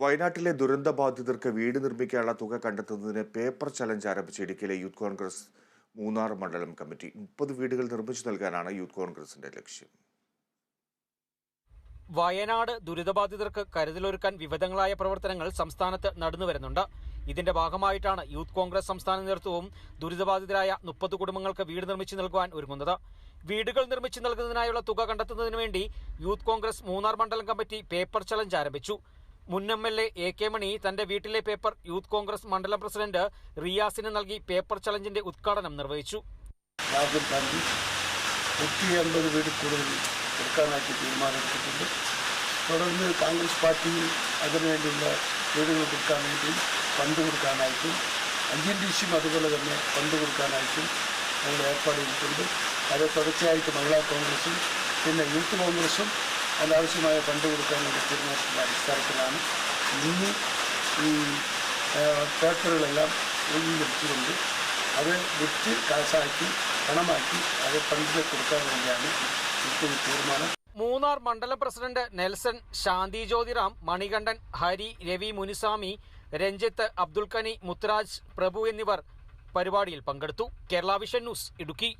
വയനാട്ടിലെ ദുരന്ത ബാധിതർക്ക് വീട് നിർമ്മിക്കാനുള്ള തുക കണ്ടെത്തുന്നതിന് പേപ്പർ ചലഞ്ച് ആരംഭിച്ച ഇടുക്കിയിലെ യൂത്ത് കോൺഗ്രസ് മൂന്നാർ മണ്ഡലം കമ്മിറ്റി മുപ്പത് വീടുകൾ നിർമ്മിച്ചു നൽകാനാണ് യൂത്ത് കോൺഗ്രസിന്റെ ലക്ഷ്യം. വയനാട് ദുരിതബാധിതർക്ക് കരുതലൊരുക്കാൻ വിവിധങ്ങളായ പ്രവർത്തനങ്ങൾ സംസ്ഥാനത്ത് നടന്നുവരുന്നുണ്ട് ഇതിന്റെ ഭാഗമായിട്ടാണ് യൂത്ത് കോൺഗ്രസ് സംസ്ഥാന നേതൃത്വവും ദുരിതബാധിതരായ മുപ്പത് കുടുംബങ്ങൾക്ക് വീട് നിർമ്മിച്ചു നൽകുവാൻ ഒരുങ്ങുന്നത്. വീടുകൾ നിർമ്മിച്ചു നൽകുന്നതിനായുള്ള തുക കണ്ടെത്തുന്നതിന് വേണ്ടി യൂത്ത് കോൺഗ്രസ് മൂന്നാർ മണ്ഡലം കമ്മിറ്റി പേപ്പർ ചലഞ്ച് ആരംഭിച്ചു. മുൻ M L A K Mani തന്റെ വീട്ടിലെ പേപ്പർ യൂത്ത് കോൺഗ്രസ് മണ്ഡലം പ്രസിഡന്റ് റിയാസിന് നൽകി പേപ്പർ ചലഞ്ചിന്റെ ഉദ്ഘാടനം നിർവഹിച്ചു. രാഹുൽ ഗാന്ധി നൂറ്റി വീട് കൂടുതൽ തീരുമാനമെടുത്തിട്ടുണ്ട് തുടർന്ന് കോൺഗ്രസ് പാർട്ടിയും അതിനുവേണ്ടിയുള്ള വീടുകൾ കൊടുക്കാൻ വേണ്ടിയും ഫണ്ട് കൊടുക്കാനായിട്ടും അഞ്ചിൻ ഡി അതുപോലെ തന്നെ ഫണ്ട് കൊടുക്കാനായിട്ടും ഞങ്ങൾ ഏർപ്പാട് ചെയ്തിട്ടുണ്ട് അത് തുടർച്ചയായിട്ട് മഹിളാ കോൺഗ്രസും പിന്നെ യൂത്ത് കോൺഗ്രസും അതിനാവശ്യമായ ഫണ്ട് കൊടുക്കാൻ തീരുമാനത്തിന്റെ അടിസ്ഥാനത്തിലാണ് ഇന്ന് ഈ പേപ്പറുകളെല്ലാം ഒഴിഞ്ഞെടുത്തുകൊണ്ട് അത് വിറ്റ് കാശാക്കി പണമാക്കി അത് ഫണ്ടിൽ കൊടുക്കാൻ വേണ്ടിയാണ് ഇപ്പോൾ തീരുമാനം. മൂന്നാർ മണ്ഡല പ്രസിഡന്റ് നെൽസൺ ശാന്തി ജ്യോതിറാം മണികണ്ഠൻ ഹരി രവി മുനിസ്വാമി രഞ്ജിത്ത് അബ്ദുൽ കനി മുത്തുരാജ് പ്രഭു എന്നിവർ പരിപാടിയിൽ പങ്കെടുത്തു. Kerala vision news Idukki.